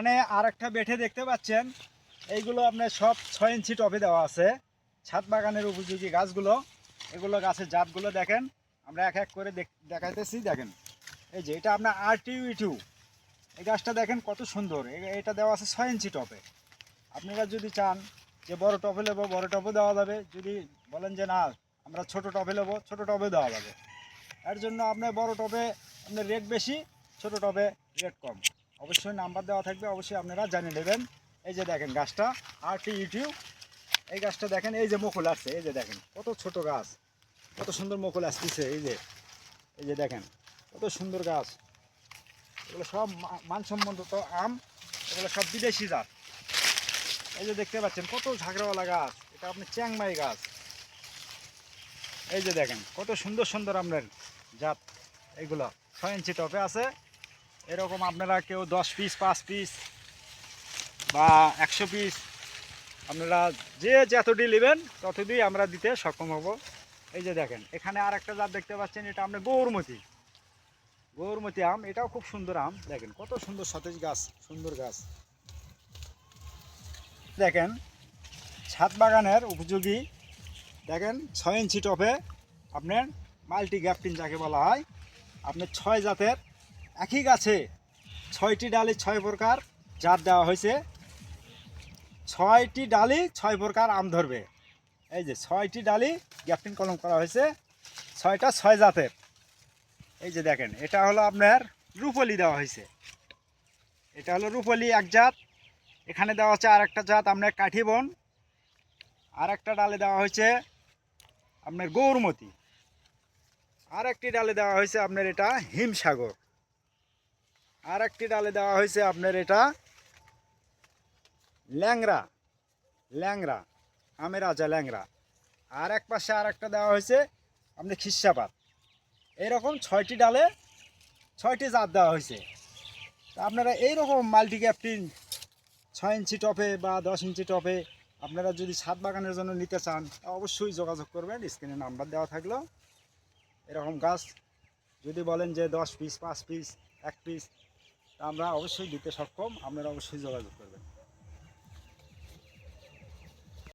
এখানে আর একটা বেঠে দেখতে পাচ্ছেন। এইগুলো আপনার সব ছয় ইঞ্চি টপে দেওয়া আছে। ছাদ বাগানের উপযোগী গাছগুলো। এগুলো গাছের জাতগুলো দেখেন। আমরা এক এক করে দেখ- দেখাইতেছি, দেখেন। এই যে, এটা আপনার আর টিউ ইটু এই গাছটা দেখেন কত সুন্দর। এটা দেওয়া আছে ছয় ইঞ্চি টপে। আপনারা যদি চান যে বড় টপে নেব, বড় টপে দেওয়া যাবে। যদি বলেন যে না, আমরা ছোট টপে নেব, ছোট টপে দেওয়া যাবে। এর জন্য আপনার বড় টপে আপনার রেট বেশি, ছোট টবে রেট কম। অবশ্যই নাম্বার দেওয়া থাকবে, অবশ্যই আপনারা জানিয়ে নেবেন। এই যে দেখেন গাছটা আর টি ইউটিউব এই গাছটা দেখেন, এই যে মুকুল আসছে, এই যে দেখেন, কত ছোট গাছ, কত সুন্দর মুকুল আসতেছে, এই যে এই যে দেখেন, কত সুন্দর গাছ। এগুলো সব মানসম্মত আম, এগুলো সব বিদেশি জাত। এই যে দেখতে পাচ্ছেন, কত ঝাঁকড়াওয়ালা গাছ, এটা আপনি চ্যাংমাই গাছ। এই যে দেখেন, কত সুন্দর সুন্দর আপনার জাত এইগুলো ছয় ইঞ্চি টপে আছে। এরকম আপনারা কেউ দশ পিস পাঁচ পিস বা একশো পিস আপনারা যে যতটি নেবেন ততটি আমরা দিতে সক্ষম হব। এই যে দেখেন, এখানে আর একটা জাত দেখতে পাচ্ছেন, এটা আপনার গৌরমতি। গৌরমতি আম, এটাও খুব সুন্দর আম। দেখেন, কত সুন্দর সতেজ গাছ, সুন্দর গাছ। দেখেন, ছাদ বাগানের উপযোগী। দেখেন, ছয় ইঞ্চি টপে আপনার মাল্টি গ্যাপটিন যাকে বলা হয়, আপনার ছয় জাতের একই গাছে ছয়টি ডালি ছয় প্রকার জাত দেওয়া হয়েছে। ছয়টি ডালি ছয় প্রকার আম ধরবে। এই যে ছয়টি ডালি গ্যাপটিন কলম করা হয়েছে, ছয়টা ছয় জাতের। এই যে দেখেন, এটা হলো আপনার রূপলি দেওয়া হয়েছে। এটা হলো রূপলি এক জাত। এখানে দেওয়া হচ্ছে আর একটা জাত আপনার কাঠিবন আর একটা ডালে দেওয়া হয়েছে আপনার গৌরমতি। আর একটি ডালে দেওয়া হয়েছে আপনার এটা হিমসাগর। আর একটি ডালে দেওয়া হয়েছে আপনার এটা ল্যাংরা ল্যাংরা আমের আজা ল্যাংরা আর এক পাশে আর একটা দেওয়া হয়েছে আপনার খিসাপাত এইরকম ছয়টি ডালে ছয়টি জাত দেওয়া হয়েছে। তা আপনারা এইরকম মাল্টি ক্যাপটিন ছয় ইঞ্চি টপে বা দশ ইঞ্চি টপে আপনারা যদি ছাদ বাগানের জন্য নিতে চান অবশ্যই যোগাযোগ করবেন। স্ক্রিনে নাম্বার দেওয়া থাকল। এরকম গাছ যদি বলেন যে দশ পিস, পাঁচ পিস, এক পিস আমরা অবশ্যই দিতে সক্ষম আপনারা অবশ্যই যোগাযোগ করবেন।